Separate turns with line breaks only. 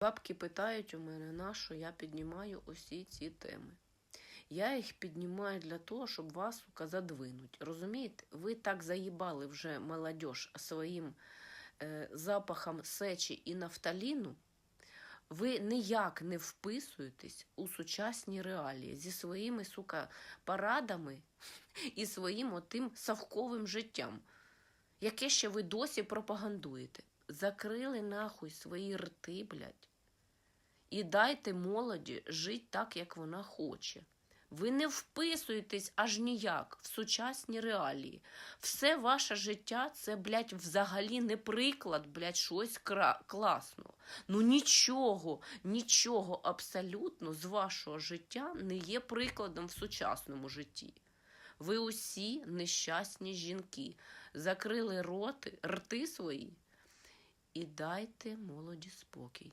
Бабки питають у мене, на що я піднімаю усі ці теми. Я їх піднімаю для того, щоб вас сука, задвинуть. Розумієте? Ви так заїбали вже молодь своїм е, запахом сечі і нафталіну. Ви ніяк не вписуєтесь у сучасні реалії зі своїми сука, парадами і своїм отим совковим життям, яке ще ви досі пропагандуєте. Закрили нахуй свої рти, блядь, і дайте молоді жити так, як вона хоче. Ви не вписуєтесь аж ніяк в сучасні реалії. Все ваше життя це, блядь, взагалі не приклад, блядь, щось кра- класного. Ну нічого, нічого абсолютно з вашого життя не є прикладом в сучасному житті. Ви усі нещасні жінки. Закрили роти, рти свої і дайте молоді спокій.